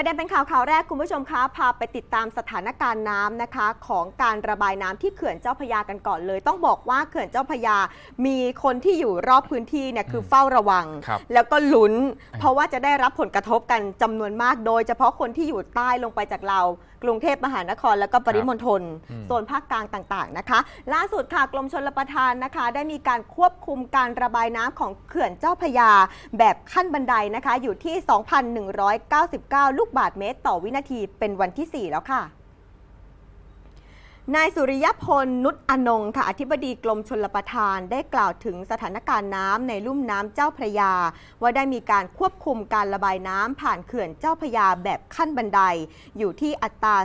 ประเด็นเป็นข่าวข่าวแรกคุณผู้ชมคะพาไปติดตามสถานการณ์น้ำนะคะ ของการระบายน้ำที่เขื่อนเจ้าพระยากันก่อนเลย ต้องบอกว่าเขื่อนเจ้าพระยา มีคนที่อยู่รอบพื้นที่เนี่ยคือเฝ้าระวังครับแล้วก็ลุ้น เพราะว่าจะได้รับผลกระทบกันจำนวนมาก โดยเฉพาะคนที่อยู่ใต้ลงไปจากเรากรุงเทพมหานคร แล้วก็ปริมณฑลอืมโซนภาคกลางต่างๆนะคะ ล่าสุดค่ะกรมชลประทานนะคะ ได้มีการควบคุมการระบายน้ำของเขื่อนเจ้าพระยา แบบขั้นบันไดนะคะ อยู่ที่ 2,199 ลูกบาศก์เมตร ต่อวินาทีเป็นวันที่ 4 แล้วค่ะ นายสุริยพลนุชอนงค่ะอธิบดีกรมชลประทานได้กล่าวถึงสถานการณ์น้ำในลุ่มน้ำเจ้าพระยา ว่าได้มีการควบคุมการระบายน้ำผ่านเขื่อนเจ้าพระยาแบบขั้นบันได อยู่ที่อัตรา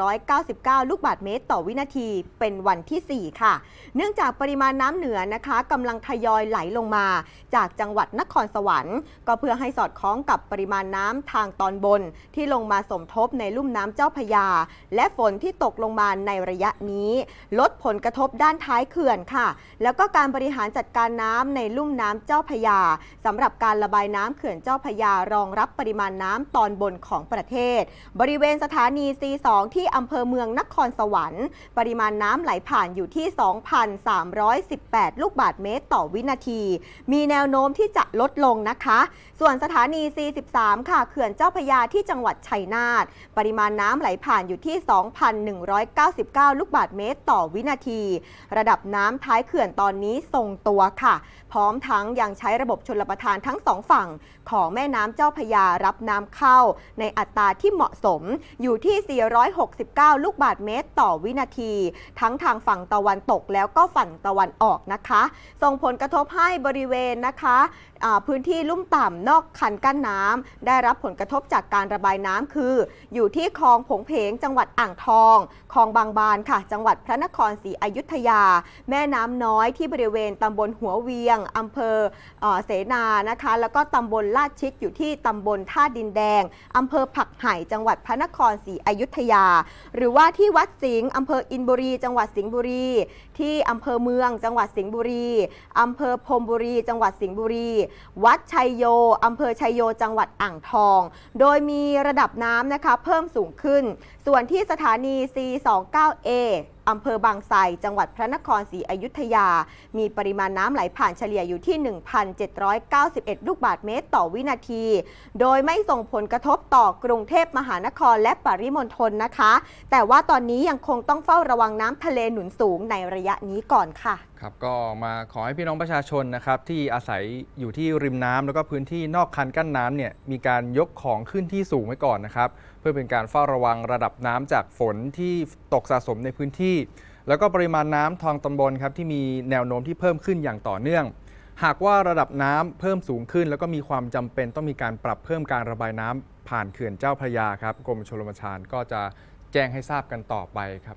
2,199 ลูกบาศก์เมตรต่อวินาทีเป็นวันที่ 4 ค่ะ เนื่องจากปริมาณน้ำเหนือนะคะกำลังทยอยไหลลงมา จากจังหวัดนครสวรรค์ ก็เพื่อให้สอดคล้องกับปริมาณน้ำทางตอนบน ที่ลงมาสมทบในลุ่มน้ำเจ้าพระยา และฝนที่ตกลงมาในระยะนี้ ลดผลกระทบด้านท้ายเขื่อนค่ะ แล้วก็การบริหารจัดการน้ำในลุ่มน้ำเจ้าพยาสำหรับการระบายน้ำเขื่อนเจ้าพยารองรับปริมาณน้ำตอนบนของประเทศ บริเวณสถานี C2 ที่อำเภอเมืองนครสวรรค์ ปริมาณน้ำไหลผ่านอยู่ที่ 2,318 ลูกบาศก์เมตรต่อวินาที มีแนวโน้มที่จะลดลงนะคะ ส่วนสถานี C13 ค่ะเขื่อนเจ้าพยาที่จังหวัดชัยนาทปริมาณน้ำไหลผ่านอยู่ที่2,199 ลูกบาศก์เมตรต่อวินาที ระดับน้ำท้ายเขื่อนตอนนี้ทรงตัวค่ะ พร้อมทั้งยังใช้ระบบชลประทานทั้งสองฝั่งของแม่น้ำเจ้าพยารับน้ำเข้า ในอัตราที่เหมาะสมอยู่ที่ 469 ลูกบาศก์เมตรต่อวินาที ทั้งทางฝั่งตะวันตกแล้วก็ฝั่งตะวันออกนะคะ ส่งผลกระทบให้บริเวณนะคะพื้นที่ลุ่มต่ำนอกคันกั้นน้ำได้รับผลกระทบจากการระบายน้ำคือ อยู่ที่คลองผงเพงจังหวัดอ่างทองคลองบางบานค่ะ จังหวัดพระนครศรีอยุธยา แม่น้ำน้อยที่บริเวณตำบลหัวเวียงอำเภอเอเสนานะคะ แล้วก็ตำบลลาดชิดอยู่ที่ตำบลท่าดินแดงอำเภอผักไห่จังหวัดพระนครศรีอยุธยา หรือว่าที่วัดสิงห์อำเภออินบุรี จังหวัดสิงห์บุรี ที่อำเภอเมือง จังหวัดสิงห์บุรีอำเภอพรมบุรี จังหวัดสิงห์บุรี วัดชัยโยอำเภอชัยโยจังหวัดอ่างทอง โดยมีระดับน้ำนะคะเพิ่มสูงขึ้น ส่วนที่สถานี 29A อำเภอบางไทรจังหวัดพระนครศรีอยุธยา มีปริมาณน้ำไหลผ่านเฉลี่ยอยู่ที่ 1,791 ลูกบาศก์เมตรต่อวินาที โดยไม่ส่งผลกระทบต่อกรุงเทพมหานครและปริมณฑลนะคะ แต่ว่าตอนนี้ยังคงต้องเฝ้าระวังน้ำทะเลหนุนสูงในระยะนี้ก่อนค่ะ ครับก็มาขอให้พี่น้องประชาชนนะครับที่อาศัยอยู่ที่ริมน้ำแล้วก็พื้นที่นอกคันกั้นน้ำเนี่ยมีการยกของขึ้นที่สูงไว้ก่อนนะครับ เพื่อเป็นการเฝ้าระวังระดับน้ำจากฝนที่ตกสะสมในพื้นที่ แล้วก็ปริมาณน้ำทางตำบลครับที่มีแนวโน้มที่เพิ่มขึ้นอย่างต่อเนื่อง หากว่าระดับน้ำเพิ่มสูงขึ้น แล้วก็มีความจำเป็นต้องมีการปรับเพิ่มการระบายน้ำผ่านเขื่อนเจ้าพระยาครับกรมชลประทานก็จะแจ้งให้ทราบกันต่อไปครับ